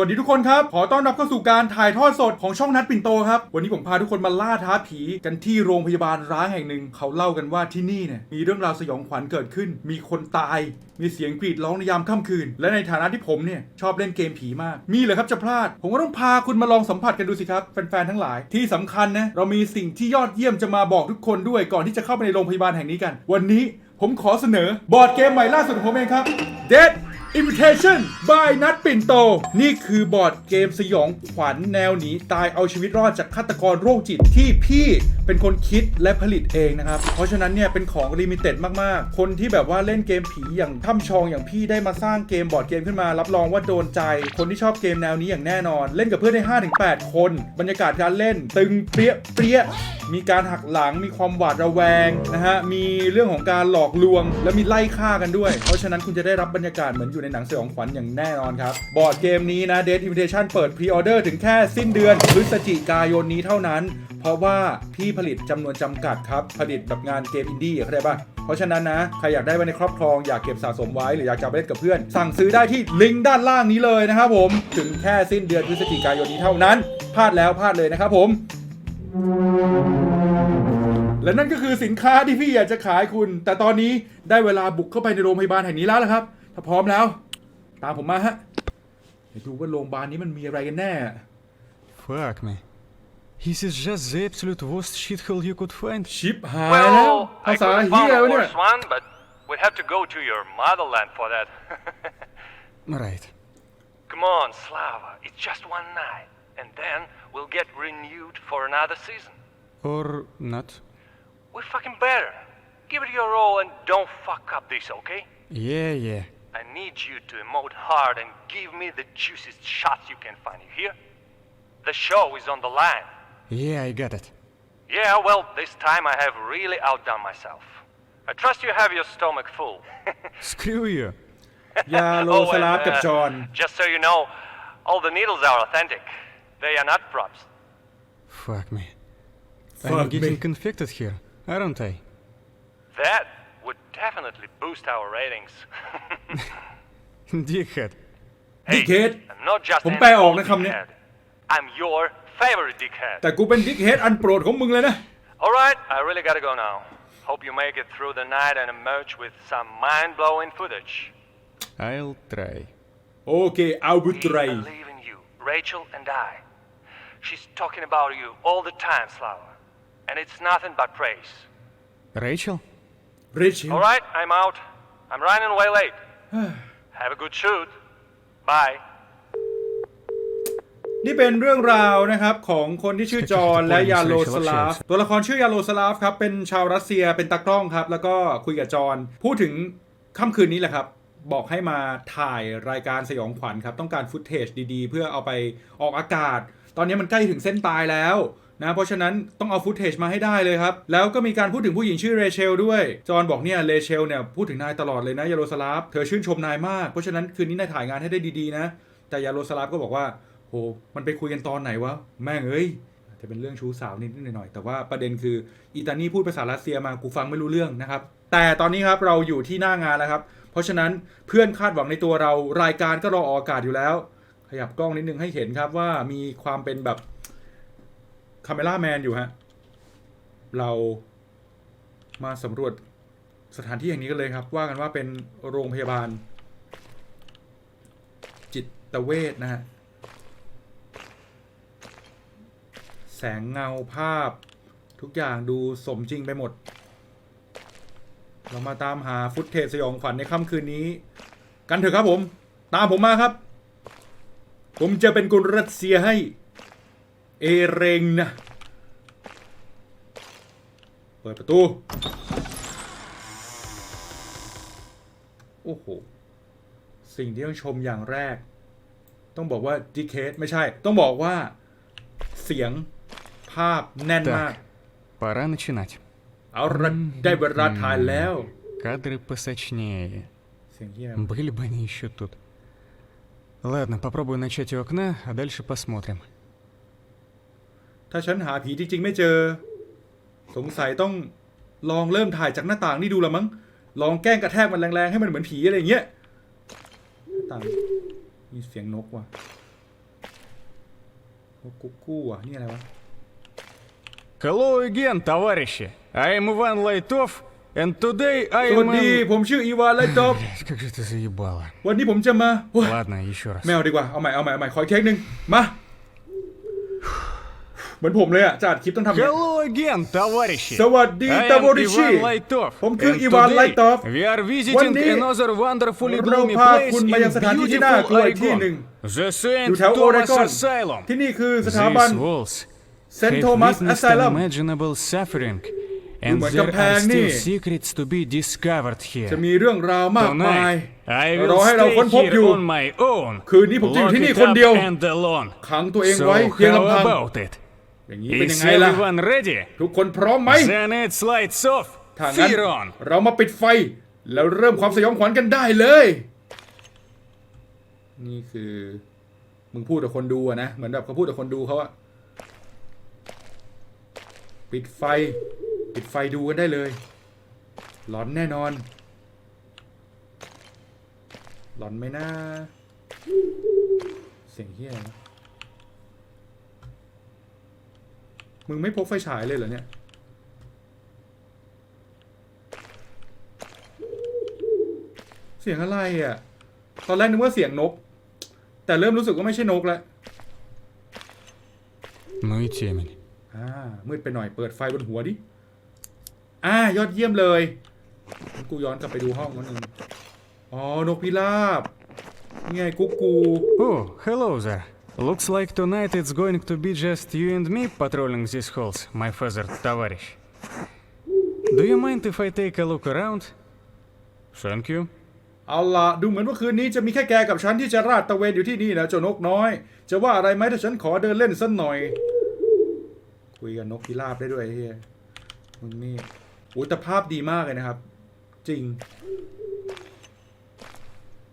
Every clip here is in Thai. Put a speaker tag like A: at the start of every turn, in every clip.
A: วัสดีทุกคนครับ ขอต้อนรับเข้าสู่การถ่ายทอดสดของช่องนัดปิ่นโตครับ วันนี้ผมพาทุกคนมาล่าท้าผีกันที่โรงพยาบาลร้างแห่งหนึ่ง เขาเล่ากันว่าที่นี่เนี่ยมีเรื่องราวสยองขวัญเกิดขึ้น มีคนตาย มีเสียงกรีดร้องในยามค่ำคืน และในฐานะที่ผมเนี่ยชอบเล่นเกมผีมาก มีเหรอครับจะพลาด ผมก็ต้องพาคุณมาลองสัมผัสกันดูสิครับแฟนๆทั้งหลาย ที่สำคัญนะเรามีสิ่งที่ยอดเยี่ยมจะมาบอกทุกคนด้วยก่อนที่จะเข้าไปในโรงพยาบาลแห่งนี้กัน วันนี้ผมขอเสนอบอร์ดเกมใหม่ล่าสุดของผมเองครับ Dead Invitation by นัดปิ่นโต นี่คือบอร์ดเกมสยองขวัญแนวหนีตายเอาชีวิตรอดจากฆาตกรโรคจิตที่พี่เป็นคนคิดและผลิตเองนะครับ เพราะฉะนั้นเนี่ยเป็นของลิมิเต็ดมากๆ คนที่แบบว่าเล่นเกมผีอย่างถ้ำชองอย่างพี่ได้มาสร้างเกมบอร์ดเกมขึ้นมา รับรองว่าโดนใจ คนที่ชอบเกมแนวนี้อย่างแน่นอน เล่นกับเพื่อนได้ 5-8 คน บรรยากาศการเล่น ตึงเปรี้ยเปรี้ยมีการหักหลังมีความหวาดระแวงนะฮะมีเรื่องของการหลอกลวง และมีไล่ฆ่ากันด้วย เพราะฉะนั้นคุณจะได้รับบรรยากาศเหมือนอยู่ในหนังสยองขวัญอย่างแน่นอนครับ บอร์ดเกมนี้นะ Dead Invitation เปิดพรีออเดอร์ถึงแค่สิ้นเดือนพฤศจิกายนนี้เท่านั้น เพราะว่าพี่ผลิตจำนวนจำกัดครับ ผลิตแบบงานเกมอินดี้เข้าใจป่ะเพราะฉะนั้นนะ ใครอยากได้ไว้ในครอบครองอยากเก็บสะสมไว้หรืออยากจะไปเล่นกับเพื่อน สั่งซื้อได้ที่ลิงก์ด้านล่างนี้เลยนะครับผมถึงแค่สิ้นเดือนพฤศจิกายนนี้เท่านั้นพลาดแล้วพลาดเลยนะครับผม และนั่นก็คือสินค้าที่พี่อยากจะขายคุณ แต่ตอนนี้ได้เวลาบุกเข้าไปในโรงพยาบาลแห่งนี้แล้วละครับ ถ้าพร้อมแล้ว ตามผมมาฮะเดี๋ยวดูว่าโรงพยาบาลนี้มันมีอะไรกันแน่
B: Fuck me. This is just the absolute worst shithole you could find.
A: ชิปหายแล้ว
C: Well,
A: ภา
C: I
A: ษา
C: could
A: เฮี
C: found
A: ย
C: a
A: วะเนี่ย
C: worse one, but we'd have to go to your motherland for that.
B: Right.
C: Come on, Slava. It's just one night, and then we'll get renewed for another season.
B: Or not.
C: We fucking better. Give it your all and don't fuck up this, okay?
B: Yeah, yeah.
C: I need you to emote hard and give me the juiciest shots you can find. You hear? The show is on the line.
B: Yeah, I get it.
C: Yeah, well, this time I have really outdone myself. I trust you have your stomach full.
B: Screw you.
A: Yeah,
C: oh, and, uh,
A: John.
C: Just so you know, all the needles are authentic. They are not props.
B: Fuck me.
A: Fuck
B: I'm getting
A: me.
B: convicted here, aren't I?
C: That would definitely boost our ratings.
B: Dickhead.
C: hey,
A: Dickhead?
C: I'm not just
A: ผม
C: any
A: แปลออก
C: old
A: นะคำเนี้ย
C: dickhead. I'm your favorite dickhead.
A: แต่กูเป็นดิ๊กเฮดอันโปรดของมึงเลยนะ
C: All right, I really gotta go now. Hope you make it through the night and emerge with some mind-blowing footage.
B: I'll try.
A: โอเคเอาบุตร
C: We believe in you, Rachel and I. She's talking about you all the time, Slava. And it's nothing but praise.
B: Rachel?
A: เรเชล
C: All right, I'm out. I'm running way late. Have a good shoot. Bye.
A: นี่เป็นเรื่องราวนะครับของคนที่ชื่อจอห์นและยาโลสลาฟตัวละครชื่อยาโลสลาฟครับเป็นชาวรัสเซียเป็นตากล้องครับ แล้วก็คุยกับจอห์นพูดถึงค่ำคืนนี้แหละครับ บอกให้มาถ่ายรายการสยองขวัญครับ ต้องการฟุตเทจดีๆ เพื่อเอาไปออกอากาศ ตอนนี้มันใกล้ถึงเส้นตายแล้ว นะเพราะฉะนั้นต้องเอาฟุตเทจมาให้ได้เลยครับ แล้วก็มีการพูดถึงผู้หญิงชื่อเรเชลด้วย จอห์นบอกเนี่ยเรเชลเนี่ยพูดถึงนายตลอดเลยนะยาโลสลาฟเธอชื่นชมนายมาก เพราะฉะนั้นคืนนี้นายถ่ายงานให้ได้ดีๆนะ แต่ยาโลสลาฟก็บอกว่าโหมันไปคุยกันตอนไหนวะแม่งเอ้ยจะเป็นเรื่องชู้สาวนิดหน่อยแต่ว่าประเด็นคืออีตานี่พูดภาษารัสเซียมากูฟังไม่รู้เรื่องนะครับแต่ตอนนี้ครับเราอยู่ที่หน้างานแล้วครับ เพราะฉะนั้นเพื่อนคาดหวังในตัวเรารายการก็รอออกอากาศอยู่แล้ว ขยับกล้องนิดนึงให้เห็นครับว่ามีความเป็นแบบ คาเมล่าแมนอยู่ฮะ เรามาสำรวจสถานที่แห่งนี้กันเลยครับ ว่ากันว่าเป็นโรงพยาบาล จิตเวชนะฮะ แสงเงาภาพ ทุกอย่างดูสมจริงไปหมด เรามาตามหาฟุตเทจสยองขวัญในค่ำคืนนี้ กันเถอะครับผม ตามผมมาครับ ผมจะเป็นกุลรัสเซียให้ เอเรงนะ เปิดประตู โอ้โห สิ่งที่ต้องชมอย่างแรก ต้องบอกว่าดิเคสไม่ใช่ ต้องบอกว่าเสียงภาพแน่นมาก
B: Так, пора начинать.
A: เอาละได้เวลาถ่ายแล้ว
B: Кадры посочнее.
A: เสียงเฮีย
B: Были бы они еще тут. Ладно, попробую начать у окна, а дальше посмотрим.
A: ถ้าฉันหาผีจริงๆไม่เจอ สงสัยต้องลองเริ่มถ่ายจากหน้าต่างนี่ดูละมั้ง ลองแกล้งกระแทกมันแรงๆ ให้มันเหมือนผีอะไรอย่างเงี้ยหน้าต่างมีเสียงนกว่ะ โอ้กุ๊กกู้อ่ะ นี่อะไรวะ
B: Hello again, товарищи. I am Иван Лайтов, and today I
A: สวัส
B: am...
A: ดี
B: in-
A: ผมชื่ออีวานไลตอบ
B: Блядь, как же ты заебала.
A: วันนี้ผมจะมาโอ้ย
B: Ладно, еще раз.
A: ไม่เอาดีกว่า เอาใหม่ เอาใหม่ เอาใหม่ ขออีกเค้กหนึ่งมา เหมือนผมเลยอ่ะ จะอัดคลิปต้องทำอย่างนี้
B: Hello again, товарищи.
A: สวัสดี
B: I
A: ตา
B: am
A: โบริชิ
B: Ivan Laitov.
A: ผมคือ
B: and
A: อีวาน
B: today
A: ไลตอฟ
B: We are
A: วัน
B: visiting
A: นี้
B: another wonderfully
A: เรา
B: gloomy
A: พา
B: place
A: คุณ
B: in
A: มายังสถานที่ที่น่ากลัว
B: beautiful
A: อีกที่หนึ่ง
B: Oregon. The Saint
A: อยู่แถวโอเร
B: Thomas
A: กอน
B: Asylum.
A: ที่นี่คือสถาบัน
B: These walls
A: เซน
B: have
A: โทมัส
B: witnessed
A: แอสไซลัม
B: unimaginable suffering, and
A: Думаю,
B: there are
A: компании.
B: still secrets to be discovered
A: จะ
B: here.
A: มีเรื่องราวมากมาย
B: Tonight, I
A: รอ
B: will
A: ให้เราค้นพบ
B: stay
A: อยู่
B: here on my own.
A: คืนนี้ผมจะอยู่ที่นี่
B: Lock it
A: คนเดียว
B: up and alone.
A: ขังตัวเอง
B: So
A: ไว้เพียง
B: how
A: ลำพัง
B: about it?
A: อย่างนี้เป็น
B: Is
A: ยังไงล่ะ
B: everyone ready?
A: ทุกคนพร้อมไหม
B: Then it's lights off.
A: ถ้างั้น
B: Fear on.
A: เรามาปิดไฟ แล้วเริ่มความสยองขวัญกันได้เลย นี่คือ มึงพูดกับคนดูอะนะ เหมือนแบบเขาพูดกับคนดูเขาอะปิดไฟ ปิดไฟดูกันได้เลย หลอนแน่นอน หลอนไหมนะเสียงเฮียอะไรวะ มึงไม่พกไฟฉายเลยเหรอเนี่ย เสียงอะไรอะ ตอนแรกนึกว่าเสียงนก แต่เริ่มรู้สึกว่าไม่ใช่นกแล้ว
B: มืดเชียมัน
A: อ่ามืดไปหน่อยเปิดไฟบนหัวดิ อ่ายอดเยี่ยมเลยกูย้อนกลับไปดูห้องนั่นนึงอ๋อนกพิราบไงกุ๊กกู
B: โอ้ฮัลโห there Looks like tonight it's going to be just you and me patrolling these halls, my feathered товарищ. Do you mind if I take a look around? Thank you.
A: เอาละดูเหมือนว่าคืนนี้จะมีแค่แกกับฉันที่จะราดตระเวนอยู่ที่นี่นะเจ้านกน้อย จะว่าอะไรไหมถ้าฉันขอเดินเล่นสักหน่อย คุยกับนกพิราบได้ด้วยไอ้เฮียมึงนี่โอ้ยแต่ภาพดีมากเลยนะครับ จริง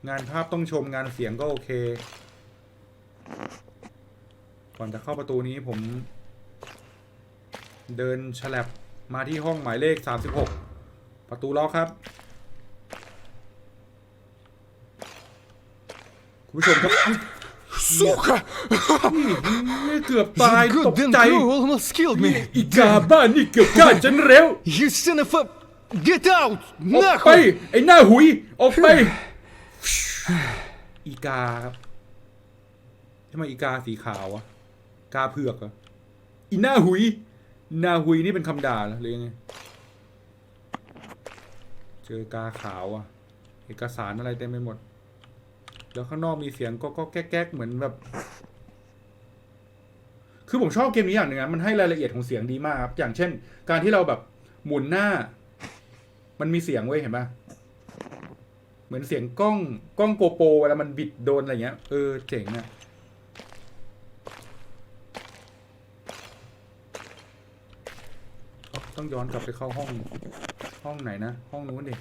A: งานภาพต้องชมงานเสียงก็โอเค ก่อนจะเข้าประตูนี้ผม เดินฉลับมาที่ห้องหมายเลข 36 ประตูล็อกครับ คุณผู้ชมครับ
B: Сука!
A: นี่เกือบตายตกใจ
B: almost killed me!
A: อีกาบ้านนี่เกือบฆ่าฉันเร็ว
B: You son of a... Get out!
A: ออกไป ไอ้หน้าหุย ออกไป อีกาครับท ำไมอีกาสีขาวอะกาเผือกอะอีหน้าหุยหน้าหุยนี่เป็นคำด่าเหรือยังไง เจอกาขาวอะเอกสารอะไรเต็มไปหมด แล้วข้างนอกมีเสียงก็ก็แก๊กๆเหมือนแบบ คือผมชอบเกมนี้อย่างหนึ่งนะมันให้รายละเอียดของเสียงดีมากครับ อย่างเช่น การที่เราแบบหมุนหน้า มันมีเสียงเว้ยเห็นปะเหมือนเสียงกล้องกล้องโกโปรเวลามันบิดโดนอะไรเงี้ย เออเจ๋งอะ ต้องย้อนกลับไปเข้าห้อง ห้องไหนนะ ห้องนู้นดิ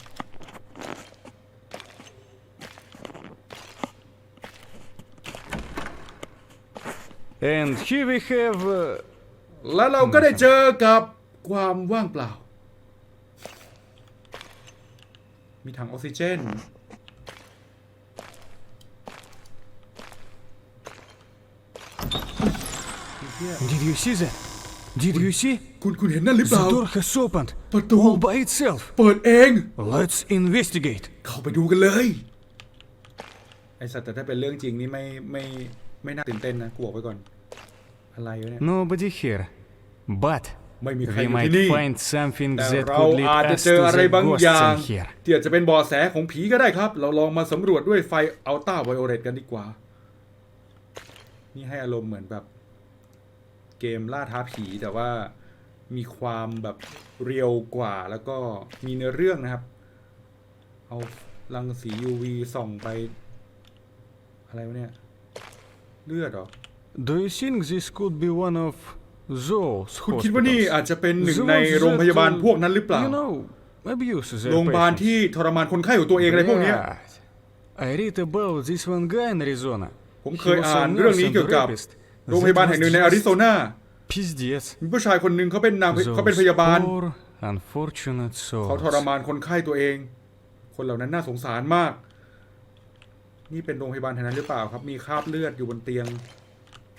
B: And here we have... uh,
A: แล้วเราก็ได้เจอกับความว่างเปล่า มีถังออกซิเจนเหี้ย
B: Did you see that? Did you see?
A: คุณคุณเห็นนั่นหรือเป
B: The
A: ล่า
B: door has opened.
A: ประตู
B: All by itself.
A: เปิดเอง
B: Let's investigate.
A: เข้าไปดูกันเลย ไอสัตว์แต่ถ้าเป็นเรื่องจริงนี่ไม่ไม่ไม่น่าตื่นเต้นนะกูบอกไว้ก่อน อะไรวะเนี่ย
B: Nobody here. But
A: ไม่มีใครอ
B: we
A: ยู่
B: might
A: ที่นี่
B: find something
A: แต่
B: that
A: เรา
B: could lead
A: อาจจะ
B: us
A: เจอ
B: to
A: อะไร
B: the
A: บาง
B: ghosts
A: อย่าง
B: in here.
A: ที่อาจจะเป็นเบอแสของผีก็ได้ครับ เราลองมาสำรวจด้วยไฟอัลตราไวโอเลตกันดีกว่า นี่ให้อารมณ์เหมือนแบบ เกมล่าท้าผีแต่ว่ามีความแบบเรียวกว่าแล้วก็มีเนื้อเรื่องนะครับ เอารังสี UV ส่องไป อะไรวะเนี่ย เลือดเหรอ
B: Do you think this could be one of those
A: คุณคิดว่านี่
B: hospitals?
A: อาจจะเป็นหนึ่ง
B: The
A: ใน
B: ones
A: โรงพยาบาล
B: that, uh,
A: พวกนั้นหรือเปล่า
B: You know, abuse their
A: โรงพยาบาล
B: patients.
A: ที่ทรมานคนไข้ของตัวเองอะไรพวกเนี้ย
B: Right. I read about this one guy in Arizona.
A: ผมเค
B: He
A: ย
B: was
A: อ่าน
B: a
A: เรื่อง
B: nurse
A: นี้
B: and
A: เกี่ยวกับ
B: rapist.
A: โรงพยาบาล
B: That
A: แห่งหนึ่งใน
B: was
A: อาริโซนา
B: Пиздец.
A: มีผู้ชายคนหนึ่งเขาเป็นนาง
B: Those
A: เขาเป็นพยาบาล
B: poor, unfortunate
A: เขาทร
B: souls.
A: มานคนไข้ตัวเอง คนเหล่านั้นน่าสงสารมาก นี่เป็นโรงพยาบาลแห่งนั้นหรือเปล่าครับ มีคราบเลือดอยู่บนเตียง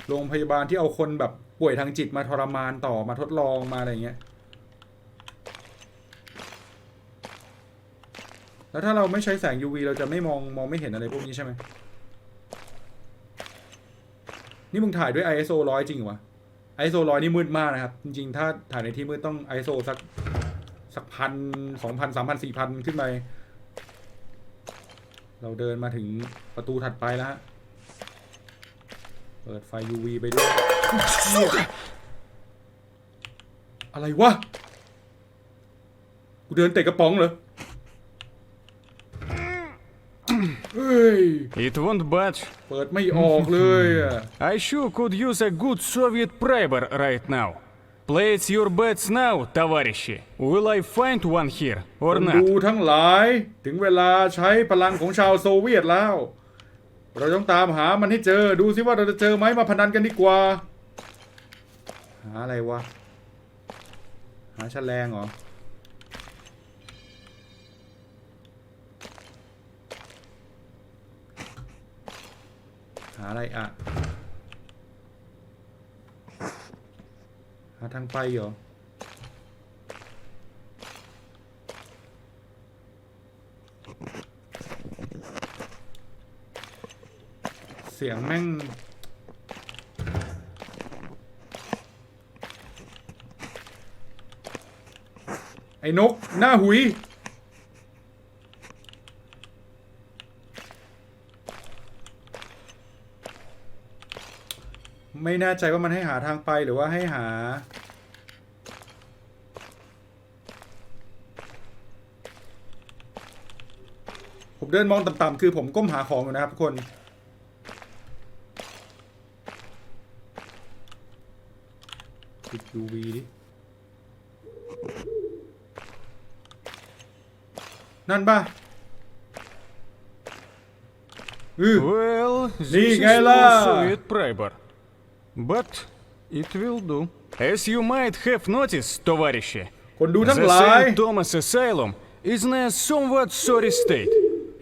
A: โรงพยาบาลที่เอาคนแบบป่วยทางจิตมาทรมานต่อมาทดลองมาอะไรเงี้ย แล้วถ้าเราไม่ใช้แสง UV เราจะไม่มองมองไม่เห็นอะไรพวกนี้ใช่ไหม นี่มึงถ่ายด้วย ISO ร้อยจริงเหรอวะ ISO ร้อยนี่มืดมากนะครับ จริง ๆ ถ้าถ่ายในที่มืดต้อง ISO สักสักพันสองพันสามพันสี่พันขึ้นไป เราเดินมาถึงประตูถัดไปแล้วฮะ เปิดไฟ UV ไปด้วย อะไรวะ กูเดินเตะกระป๋องเหรอ เฮ้ย
B: It won't budge.
A: เปิดไม่ออกเลยอะ
B: I sure could use a good Soviet primer right now. Place your bets now, товарищи. Will I find one here
A: ค
B: or
A: น
B: not?
A: ดูทั้งหลาย ถึงเวลาใช้พลังของชาวโซเวียตแล้ว เราต้องตามหามันให้เจอ ดูสิว่าเราจะเจอไหมมาพนันกันดีกว่า หาอะไรวะ หาแฉลงเหรอ าอะไรอะ หาทางไปเหรอเสียงแม่ง ไอ้นก หน้าหุย ไม่แน่ใจว่ามันให้หาทางไปหรือว่าให้หา ผมเดินมองต่ำๆคือผมก้มหาของอยู่นะครับทุกคน ปิด UV ดิ นั่นป่ะอือ
B: Well, this
A: Lee,
B: is
A: Gayla.
B: no Soviet primer. But it will do. As you might have noticed, товарищи,
A: คนดูทั้ง
B: the
A: หลาย
B: St. Thomas Asylum is in a somewhat sorry state.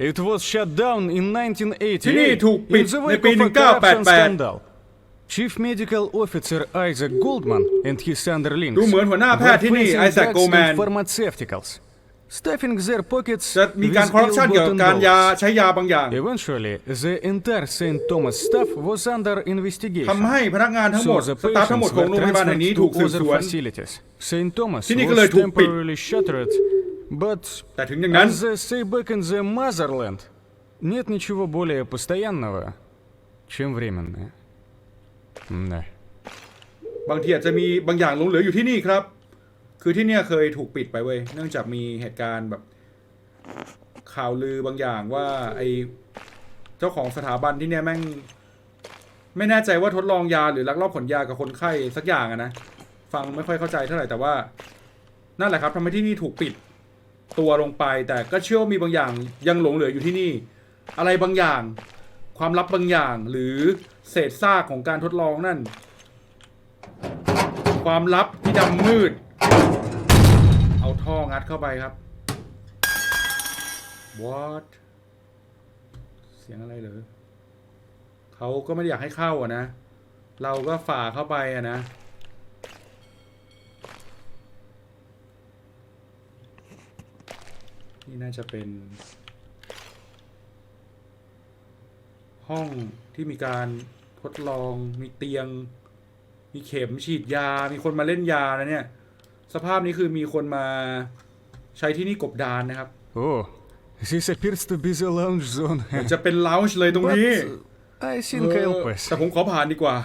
B: It was shut down in
A: ที่นี่
B: 1988
A: ถูกปิด
B: in the
A: ใน
B: wake
A: ปี
B: of a corruption
A: 1988
B: scandal. Chief Medical Officer Isaac Goldman and his underlings
A: ดูเหมือนหัวหน้าแพทย์ที่นี่
B: were facing
A: Isaac
B: drugs
A: Goldman
B: and pharmaceuticals, stuffing their pockets
A: จะมีการ
B: with
A: คอร์รัปชันเกี่ยวกับ
B: ill-gotten
A: การยา
B: dollars.
A: ใช้ยาบางอย่าง
B: Eventually, the entire St. Thomas staff was under investigation.
A: ทำให้พนักงานทั้งหม
B: So
A: ด
B: the
A: สตาฟทั้งหมด
B: patients
A: ของ
B: were
A: โรงพยาบาลแห่งนี้
B: transferred
A: ถูก
B: to
A: สืบ
B: other
A: สวน
B: facilities. St. Thomas
A: ที่นี่ก็เลย
B: was
A: ถูกปิด
B: temporarily shuttered, but
A: แต่ถึงอย่างนั้น
B: as they say back in the motherland, нет ничего более постоянного, чем временное. Да.
A: บางทีอาจจะมีบางอย่างหลงเหลืออยู่ที่นี่ครับ คือที่เนี่ยเคยถูกปิดไปเว้ย เนื่องจากมีเหตุการณ์แบบ ข่าวลือบางอย่างว่า ไอเจ้าของสถาบันที่เนี่ยแม่ง ไม่แน่ใจว่าทดลองยาหรือลักลอบขนยากับคนไข้สักอย่างอะนะ ฟังไม่ค่อยเข้าใจเท่าไหร่แต่ว่า นั่นแหละครับทำให้ที่นี่ถูกปิดตัวลงไป แต่ก็เชื่อว่ามีบางอย่างยังหลงเหลืออยู่ที่นี่ อะไรบางอย่าง ความลับบางอย่าง หรือเศษซากของการทดลองนั่น ความลับที่ดำมืด ท่องัดเข้าไปครับ what เสียงอะไรเหรอเขาก็ไม่ได้อยากให้เข้าอะนะ เราก็ฝ่าเข้าไปอะนะ นี่น่าจะเป็น ห้องที่มีการทดลองมีเตียง มีเข็มฉีดยา มีคนมาเล่นยานะเนี่ย สภาพนี้คือมีคนมาใช้ที่นี่กบดานนะครับ
B: Oh, this appears to be the lounge zone.
A: จะเป็นล u น g e เลยตรง
B: But
A: นี้
B: I
A: เอ
B: think
A: อ
B: I'll pass.
A: แต่ผมขอผ่านดีกว่า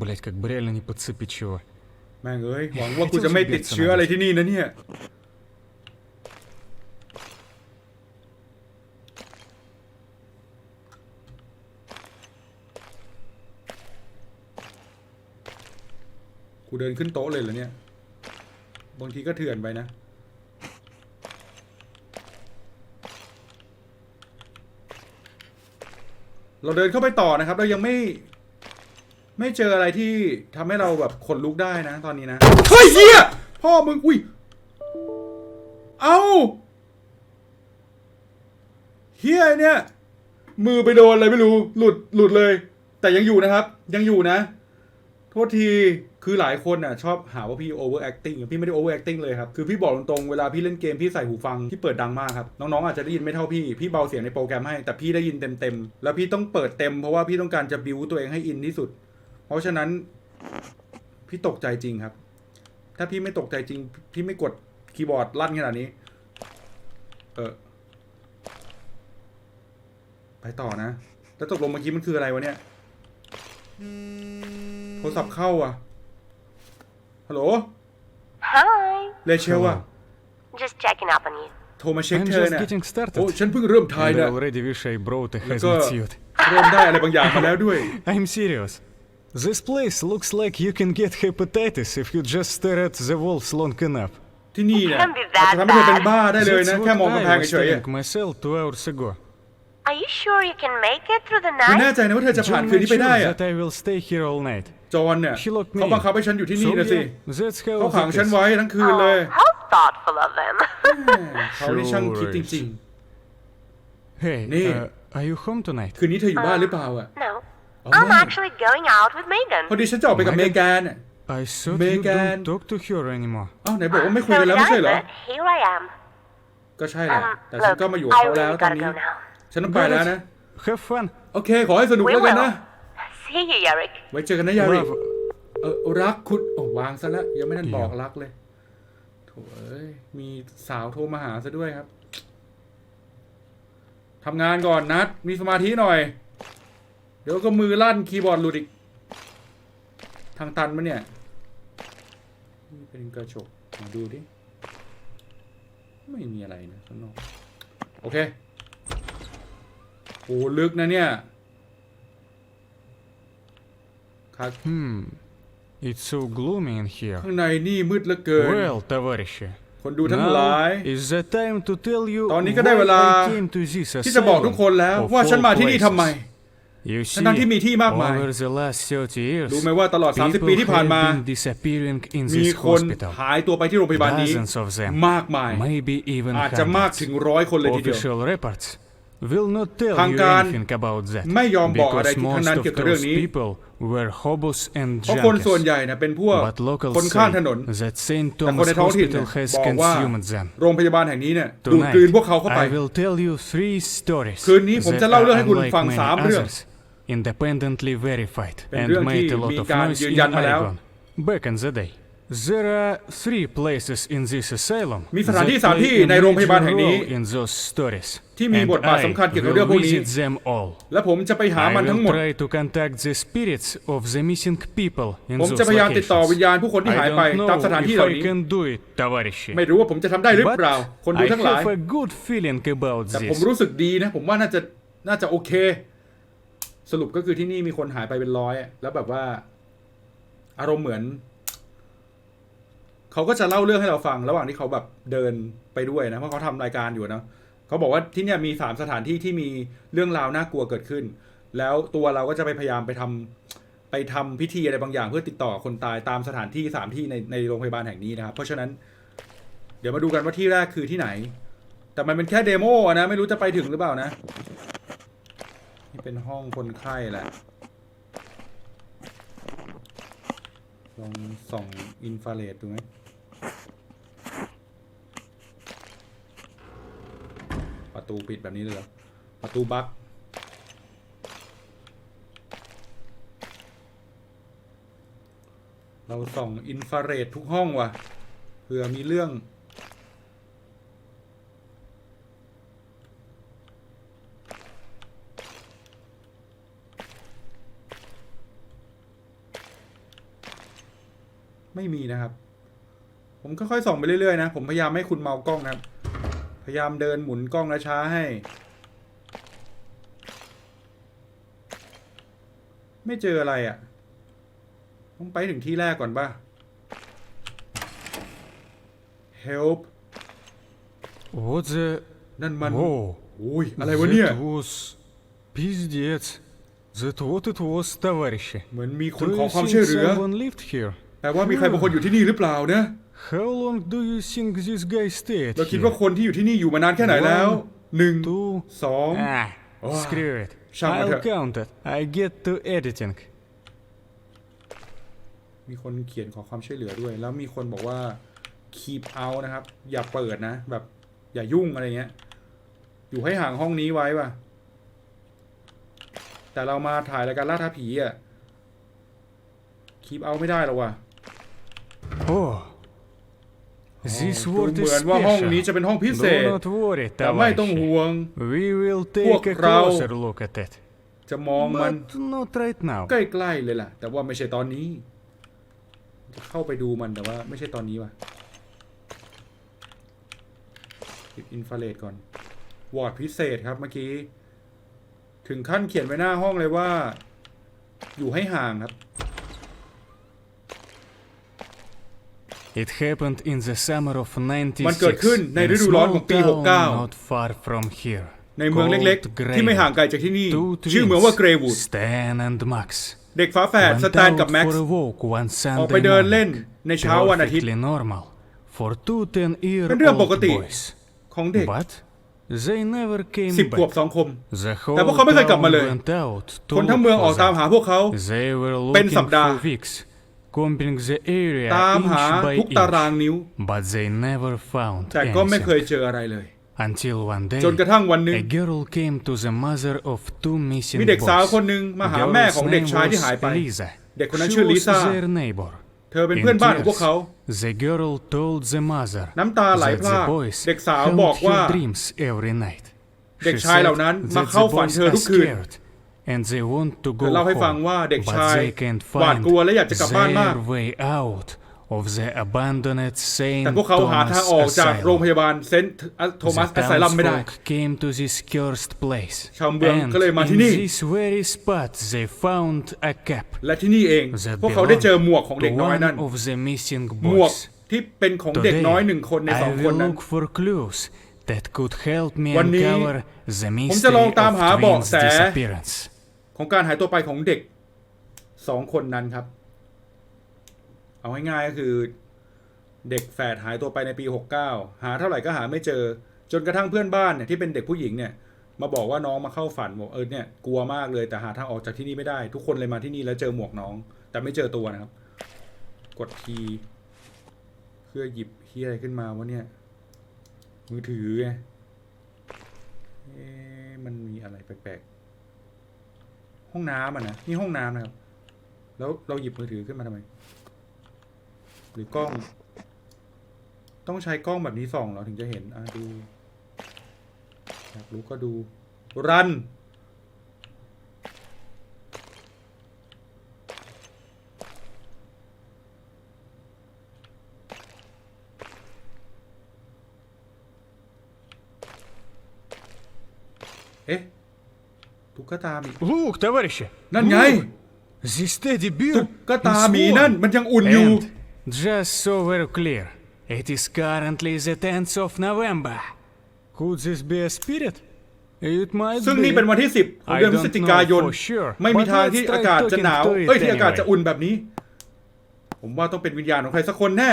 B: Блять, как бы реально не подцепить чего.
A: แม่งเอ้ย หวังว่ากูจะไม่ติดเชื้ออะไรที่นี่นะเนี่ย กูเดินขึ้นโต๊ะเลยเหรอเนี่ย บางทีก็เถื่อนไปนะ เราเดินเข้าไปต่อนะครับ เรายังไม่ ไม่เจออะไรที่ทำให้เราแบบขนลุกได้นะ ตอนนี้นะ เฮ้ยเฮียพ่อมึง อุ้ย เอ้าเฮียเนี่ย มือไปโดนอะไรไม่รู้ หลุด หลุดเลย แต่ยังอยู่นะครับ ยังอยู่นะ ษทีคือหลายคนอะชอบหาว่าพี่ over acting พี่ไม่ได้ over acting เลยครับ คือพี่บอกตรงๆ เวลาพี่เล่นเกมพี่ใส่หูฟังที่เปิดดังมากครับ น้องๆ อาจจะได้ยินไม่เท่าพี่ พี่เบาเสียงในโปรแกรมให้ แต่พี่ได้ยินเต็มๆ แล้วพี่ต้องเปิดเต็มเพราะว่าพี่ต้องการจะบิวตัวเองให้อินที่สุด เพราะฉะนั้น พี่ตกใจจริงครับ ถ้าพี่ไม่ตกใจจริง พี่ไม่กดคีย์บอร์ดลั่นขนาดนี้ เออไปต่อนะ แล้วตกลงเมื่อกี้มันคืออะไรวะเนี่ย โทรศัพท์เข้าอ่ะ
D: Hi.
A: เลเชลอ่ะ
D: Just checking up on you.
B: I'm just getting started. I already wish I brought a hazmat suit. I'm serious. This place looks like you can get hepatitis if you just stare at the walls long enough.
A: ที่นี่เนี่ย
D: can be that
B: myself two hours ago.
D: Are you sure you can make it through the night?
A: ใจนะว่าเธอจะผ่าน
B: John sure that I will stay here all night.
A: จอห์นเนี่ย
B: He locked me
A: เขาบังคับให้ฉันอยู่ที่นี่
B: So
A: นะสิ
B: yeah, that's how
A: เขาขัง
B: that
A: ฉัน
B: is.
A: ไว้ทั้งคืนเลย
D: Oh, how thoughtful of them.
A: เขานี่ช่างคิดจริง
B: Hey,
A: Nee.
B: uh, are you home tonight?
A: ๆคืนนี้เธออยู่บ้านหรือเปล่าอะ
D: no.
A: Oh,
D: I'm
A: man.
D: actually going out with Megan.
A: พอดีฉันจะออกไปกับเม
B: Megan?
A: แกนอะ
B: I thought you
A: Megan.
B: don't talk to her anymore.
A: เอ้าไหนบอกว่าไม่คุย
D: So
A: กันแล้ว
D: did
A: ไม่ใช่
D: I,
A: เหรอ
D: but here I am.
A: ก็ใช่แหละ
D: Um,
A: แต่ฉัน
D: look,
A: ก็มาอยู่กับ
D: I
A: เขาแล้ว
D: really
A: ตอน
D: gotta
A: นี้
D: go now.
A: ฉันต้องไปแล้วนะ
B: Have fun.
A: โอเค ขอให้สนุก
D: We
A: แล้วกัน
D: will.
A: นะ
D: See you, Yarrick.
A: ไว้เจอกันนะยาริ
B: Bravo.
A: เออรักคุณโอ้วางซะแล้วยังไม่ทัน
B: เดี๋
A: บ
B: ยว
A: อกรักเลยโถเอ้ยมีสาวโทรมาหาซะด้วยครับทำงานก่อนนัด มีสมาธิหน่อย เดี๋ยวก็มือลั่นคีย์บอร์ดหลุดอีก ทางตันมะเนี่ย นี่เป็นกระจกมาดูดิ ไม่มีอะไรนะข้างนอก โอเค โอ้ลึกนะเนี่ย ครับ
B: Hmm. It's so gloomy in here.
A: ข้างในนี่มืดเหลือเกิน
B: Well, товарищи,
A: คนดูทั้งหลาย
B: now is the time to tell you
A: ตอนนี้ก็ได้เว
B: why
A: ลา
B: I came to this
A: ที่จะบอกทุกคนแล้ว
B: asylum of
A: ว่าฉัน
B: all
A: มาที่นี่ทำไม
B: places. You
A: ทั้งๆที่
B: see,
A: มีที่มากมาย
B: over the last 30 years,
A: รู้ไหมว่าตลอด 30
B: people
A: ปีที่ผ่าน
B: have
A: มา
B: been disappearing in
A: มี
B: this
A: คน
B: hospital.
A: หายตัวไปที่โรงพยาบาลนี้
B: Dozens of them,
A: มากมาย
B: maybe even
A: อาจจะมาก
B: hundreds.
A: ถึงร้อยคนเลยทีเดียว
B: Official reports will not tell
A: ทาง
B: you
A: การ
B: anything about that
A: ไม่ยอมบอกอะไร
B: because
A: ที่ทั้ง
B: most
A: นั้น
B: of
A: เกี่ยวกับเรื่อง
B: those
A: นี้
B: people were hobos and
A: เพราะคนส่วนให
B: junkies.
A: ญ่นะเป็นพวก
B: But locals
A: คนข้าง
B: say
A: ถนน
B: that St.
A: แต่คน
B: Thomas
A: ในท้องถิ่น
B: Hospital
A: เนี่ย
B: has
A: บอกว่า
B: consumed them.
A: โรงพยาบาลแห่งนี้เนี่ยดูดกลืน
B: Tonight,
A: พวกเขาเข้าไป
B: I will tell you three stories
A: คืนนี้ผมจะ
B: that
A: เล่าเรื่อง
B: are
A: ให้คุณ
B: unlike
A: ฟัง
B: many
A: สามเรื่อง
B: others, independently verified
A: เป็น
B: and
A: เรื่องที่
B: made a lot
A: มี
B: of
A: การ
B: noise
A: ยืน
B: in
A: ยันมาแล้ว
B: Ireland back in the day. There are three places in this asylum
A: มีสถานที่
B: that
A: สามที่
B: play a
A: ในโรงพยาบาล
B: major
A: แห่งนี้
B: role in those stories
A: ที่มี
B: and
A: บทบาท
B: I
A: สำคัญเกี่ยวกับเรื่องพว
B: will
A: กนี้
B: visit them all
A: และผมจะไปหามัน
B: I
A: ทั้งหม
B: will
A: ด
B: try to contact the spirits of the missing people in
A: ผม
B: those
A: จะพยายามติดต่อวิญ
B: locations.
A: ญาณผู้คนที่
B: I
A: หายไป
B: don't
A: ตาม
B: know
A: สถานที่
B: if
A: เหล่า
B: I
A: นี้
B: can do it, товарищи.
A: ไม่รู้ว่าผมจะทำได้หรือ
B: But
A: เปล่า คนดู
B: I
A: ทั้งหลาย
B: have a good feeling about
A: แต่ผม
B: this.
A: รู้สึกดีนะ ผมว่าน่าจะน่าจะโอเค สรุปก็คือที่นี่มีคนหายไปเป็นร้อยอะแล้วแบบว่า อารมณ์เหมือน เขาก็จะเล่าเรื่องให้เราฟังระหว่างที่เขาแบบเดินไปด้วยนะเพราะเขาทำรายการอยู่นะเขาบอกว่าที่เนี่ยมีสามสถานที่ที่มีเรื่องราวน่ากลัวเกิดขึ้น แล้วตัวเราก็จะไปพยายามไปทำไปทำพิธีอะไรบางอย่าง เพื่อติดต่อคนตายตามสถานที่สามที่ในในโรงพยาบาลแห่งนี้นะครับ เพราะฉะนั้น เดี๋ยวมาดูกันว่าที่แรกคือที่ไหน แต่มันเป็นแค่เดโมนะไม่รู้จะไปถึงหรือเปล่านะนี่เป็นห้องคนไข้แหละลองส่องอินฟราเรดดูไหมประ ตูปิดแบบนี้เลยเหรอ ประตูบั๊กเราส่องอินฟราเรดทุกห้องว่ะเผื่อมีเรื่อง ไม่มีนะครับ ผมค่อยๆส่องไปเรื่อยๆนะ ผมพยายามไม่ให้คุณเมากล้องนะครับ ยายามเดินหมุนกล้องช้าๆให้ ไม่เจออะไรอะ่ะ ต้องไปถึงที่แรกก่อนป่ะ help
B: What the...
A: นั่นมัน
B: Whoa.
A: โอ้ย อะไรวะเนี่ย
B: That was... Пиздец. That what it was, товарищи.
A: เหมือนมีคน
B: Do
A: ขอ
B: you
A: ความ
B: think
A: ช่วยเหลือ
B: someone lived here?
A: แปลว่ามีใครบางคนอยู่ที่นี่หรือเปล่านะ
B: How long do you think this guy stayed
A: เราคิด
B: here?
A: ว่าคนที่อยู่ที่นี่อยู่มานานแค่ไหนแล้ว หนึ่ง
B: Two...
A: สอง
B: Ah,
A: Oh.
B: screw it.
A: Shut
B: I'll
A: up.
B: count it. I get to editing.
A: มีคนเขียนขอความช่วยเหลือด้วย แล้วมีคนบอกว่า keep out นะครับ อย่าเปิดนะ แบบ อย่ายุ่งอะไรเงี้ย อยู่ให้ห่างห้องนี้ไว้ว่ะ แต่เรามาถ่ายรายการล่าท้าผีอะ keep out ไม่ได้หรอกว่ะ
B: Oh. This
A: ดู
B: ward
A: เหมื
B: is
A: อนว่าห้องนี้
B: special.
A: จะเป็นห้องพิเศ
B: Do
A: ษ
B: not worry,
A: แต่ไม่ต้อง
B: товарищи.
A: ห่วง
B: We will
A: พวก
B: take a
A: เรา
B: closer look at it.
A: จะมองมัน
B: But not right now.
A: ใกล้ๆเลยล่ะ แต่ว่าไม่ใช่ตอนนี้ จะเข้าไปดูมันแต่ว่าไม่ใช่ตอนนี้ว่ะปิดอินฟราเรดก่อน วอร์ดพิเศษครับเมื่อกี้ ถึงขั้นเขียนไว้หน้าห้องเลยว่า อยู่ให้ห่างครับ
B: It happened in the summer of 96.
A: มันเกิดขึ้นใน
B: in
A: ฤ
B: a
A: ดูร้อนของ
B: small
A: ปี
B: town
A: 69
B: not far from here.
A: ในเมืองเล็ก
B: called
A: ๆ ที่ไม่ห่างไกลจากที่นี่
B: Two
A: ชื่อเมือง
B: twins,
A: ว่าเกรวูด
B: Stan and Max.
A: เด็กฝาแฝด
B: went
A: สแตนกับ
B: out
A: แม็ก
B: for
A: ซ์
B: a walk one
A: ออก
B: Sunday
A: ไปเดินเล่น
B: morning.
A: ในเช้าวันอาทิตย์
B: Perfectly normal for two 10-year
A: เป็นเรื่องปก
B: old
A: ติ
B: boys.
A: ของเด็ก
B: But they never came
A: สิบขวบ
B: back.
A: สองคม
B: The
A: แต่
B: whole
A: พวกเขาไม่เคยกลับมาเลย
B: town went out to
A: คนทั้ง
B: look
A: เมืองอ
B: for
A: อกตาม
B: them.
A: หาพวกเขา
B: They were
A: เป็น
B: looking
A: สัปดาห์
B: for weeks, combing the area
A: ตามหา
B: inch by
A: ทุกตาราง
B: inch,
A: นิ้ว
B: but they never found
A: แต่ก็ไม่เคย
B: anything.
A: เจออะไรเลย
B: Until one day,
A: จนกระทั่งวันหนึ่ง
B: a girl came to the mother of two missing
A: มีเด็กสาว
B: boys.
A: คนหนึ่งมาหา
B: Girl's
A: แม่ของเด็ก
B: name
A: ชายที่
B: was
A: หายไป
B: Lisa.
A: เด็กคนนั้น
B: She
A: ชื่อลิ
B: was
A: ซ่า
B: their neighbor.
A: เธอเป็น
B: In
A: เพื่อนบ้านของพวก
B: tears,
A: เขา
B: The girl told the mother
A: น้ำตาไหล
B: that
A: พราก
B: the boys
A: เด็กสาว
B: haunt
A: บอกว่า
B: her dreams every night.
A: เด็ก
B: She
A: ชาย
B: said
A: เหล่านั้น
B: that
A: มา
B: the
A: เข้าฝัน
B: boys
A: เธอ
B: are
A: ทุกคืน
B: scared and they want to
A: เธ
B: go
A: อเล่าให้ฟัง
B: home,
A: ว่าเด็ก
B: but
A: ชาย
B: they can't
A: หวาด
B: find
A: กลัวและอยากจะกลับบ้านมาก
B: their way out of the abandoned Saint
A: แต่พวกเขาหาทางออก
B: Thomas
A: จากโรงพ
B: Asylum.
A: ยาบาลเซนต์โทมัส
B: The
A: แอสไซลัมไม่ได้
B: townsfolk came to this cursed place.
A: ชาวเมือง
B: And
A: ก็เลยมาที่
B: in
A: นี่
B: this very spot they found a cap
A: และที่นี่เอง
B: that
A: พวกเขาได้เจอ
B: belonged
A: หมวกของเด็ก
B: to
A: น้อย
B: one
A: นั่น
B: of the missing
A: หมวก
B: boys.
A: ที่เป็นของเด็ก
B: Today,
A: น้อยหนึ่งคนในสอง
B: I
A: คน
B: will
A: นั้น
B: look for clues that could help me
A: วันนี้
B: uncover the
A: ผมจะล
B: mystery
A: องตามหา
B: of
A: เบาะ
B: twins'
A: แส
B: disappearance.
A: ของการหายตัวไปของเด็กสองคนนั้นครับ เอาง่ายๆก็คือ เด็กแฝดหายตัวไปในปี 69 หาเท่าไหร่ก็หาไม่เจอ จนกระทั่งเพื่อนบ้านเนี่ยที่เป็นเด็กผู้หญิงเนี่ย มาบอกว่าน้องมาเข้าฝันบอกเออเนี่ยกลัวมากเลยแต่หาทางออกจากที่นี่ไม่ได้ ทุกคนเลยมาที่นี่แล้วเจอหมวกน้อง แต่ไม่เจอตัวนะครับ กดทีเพื่อหยิบเฮียอะไรขึ้นมาวะเนี่ย มือถือไงเอ๊ะมันมีอะไรแปลกๆ ห้องน้ำอะนะนี่ห้องน้ำนะครับ แล้วเราหยิบมือถือขึ้นมาทำไม หรือกล้อง ต้องใช้กล้องแบบนี้ส่องเราถึงจะเห็นอะดูอยากรู้ก็ดู รัน เอ๊ะ กตามี
B: Look, товарищи!
A: นั่นไง
B: Look! This teddy
A: ตุ๊
B: bear
A: กตา
B: is
A: หมี
B: warm.
A: นั่น มันยังอุ่นอยู่
B: And just so we're clear, it is currently the 10th of November. Could this be a spirit? It might
A: ซึ่ง
B: be.
A: นี่เป็นวันที่ 10 ของ
B: I
A: เดือนพฤ
B: don't
A: ศจิกายน
B: know for sure,
A: ไม่มี
B: but
A: ทาง
B: let's
A: ที่
B: try
A: อากาศจะหนาว
B: talking to it
A: เอ้ย ที่อากาศ
B: anyway.
A: จะอุ่นแบบนี้ ผมว่าต้องเป็นวิญญาณของใครสักคนแน่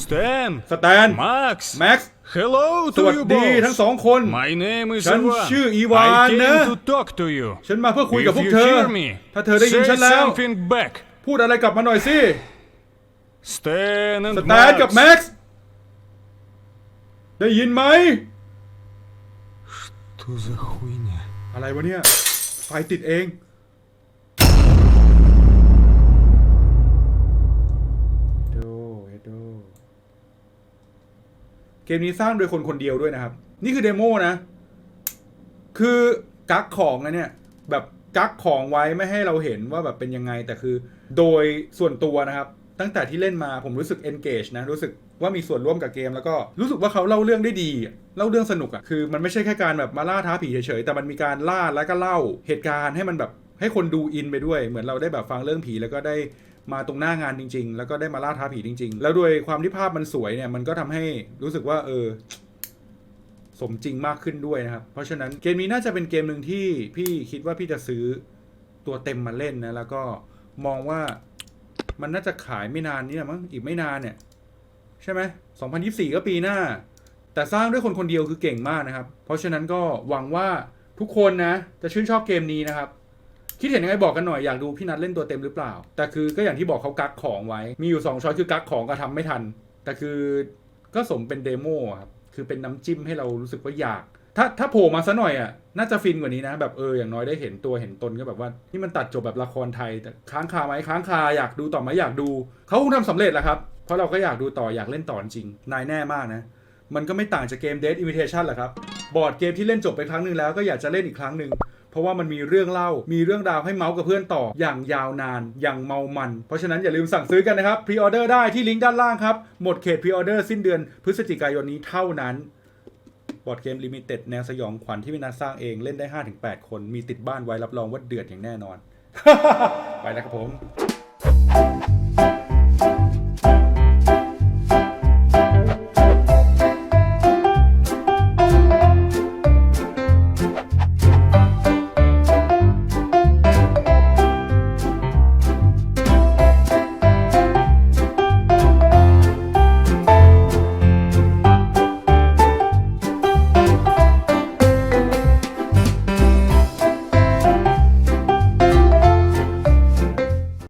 B: Stan!
A: สแตน
B: Max!
A: แม็กซ์
B: Hello
A: ส
B: to
A: วัส
B: you
A: ดี
B: both!
A: ทั้งสองคน
B: My name is
A: ฉัน
B: Ivan.
A: ชื่ออีวาน
B: I came
A: นะ
B: to talk to you.
A: ฉันมาเพื่อคุยกับ
B: If
A: พวก
B: you
A: เธอ
B: hear me,
A: ถ้าเธอได้ยิน
B: say
A: ฉันแล้ว
B: something back.
A: พูดอะไรกลับมาหน่อยสิ
B: Stan and
A: สแตนกับ
B: Max.
A: แม็กซ์ ได้ยินไหม
B: Что за хуйня?
A: อะไรวะเนี่ย ไฟติดเอง เกมนี้สร้างโดยคนคนเดียวด้วยนะครับ นี่คือเดโมนะ คือกักของนะเนี่ย แบบกักของไว้ไม่ให้เราเห็นว่าแบบเป็นยังไง แต่คือโดยส่วนตัวนะครับ ตั้งแต่ที่เล่นมาผมรู้สึก engage นะ รู้สึกว่ามีส่วนร่วมกับเกม แล้วก็รู้สึกว่าเขาเล่าเรื่องได้ดี เล่าเรื่องสนุกอะ คือมันไม่ใช่แค่การแบบมาล่าท้าผีเฉยๆ แต่มันมีการล่าแล้วก็เล่าเหตุการณ์ให้มันแบบให้คนดูอินไปด้วย เหมือนเราได้แบบฟังเรื่องผีแล้วก็ได้ มาตรงหน้างานจริง ๆ แล้วก็ได้มาล่าท้าผีจริง ๆ แล้วด้วยความที่ภาพมันสวยเนี่ยมันก็ทำให้รู้สึกว่าเออสมจริงมากขึ้นด้วยนะครับ เพราะฉะนั้นเกมนี้น่าจะเป็นเกมหนึ่งที่พี่คิดว่าพี่จะซื้อตัวเต็มมาเล่นนะ แล้วก็มองว่ามันน่าจะขายไม่นานนี้นะมั้งอีกไม่นานเนี่ย ใช่ไหม2024ก็ปีหน้า แต่สร้างด้วยคนคนเดียวคือเก่งมากนะครับ เพราะฉะนั้นก็หวังว่าทุกคนนะ จะชื่นชอบเกมนี้นะครับ คิดเห็นยังไงบอกกันหน่อยอยากดูพี่นัทเล่นตัวเต็มหรือเปล่า แต่คือก็อย่างที่บอกเขากักของไว้ มีอยู่ 2ช้อยคือกักของกับทำไม่ทัน แต่คือก็สมเป็นเดโมครับคือเป็นน้ำจิ้มให้เรารู้สึกว่าอยาก ถ้าถ้าโผล่มาซะหน่อยอะน่าจะฟินกว่านี้นะ แบบเอออย่างน้อยได้เห็นตัวเห็นตนก็แบบว่านี่มันตัดจบแบบละครไทยแต่ค้างคาไหมค้างคาอยากดูต่อไหมอยากดูเขาคงทำสำเร็จแหละครับเพราะเราก็อยากดูต่ออยากเล่นต่อจริงนายแน่มากนะมันก็ไม่ต่างจากเกม Dead Invitation แหละครับบอร์ดเกมที่เล่นจบไปครั้งหนึ่งแล้วก็อยากจะเล่นอีกครั้งหนึ่ง เพราะว่ามันมีเรื่องเล่า มีเรื่องราวให้เมาส์กับเพื่อนต่อ อย่างยาวนาน อย่างเมามัน เพราะฉะนั้นอย่าลืมสั่งซื้อกันนะครับ พรีออเดอร์ได้ที่ลิงก์ด้านล่างครับ หมดเขตพรีออเดอร์สิ้นเดือนพฤศจิกายนนี้เท่านั้นบอร์ดเกมลิมิเต็ดแนวสยองขวัญที่วินาสร้างเองเล่นได้ 5-8 คน มีติดบ้านไว้รับรองว่าเดือดอย่างแน่นอน ไปแล้วครับผม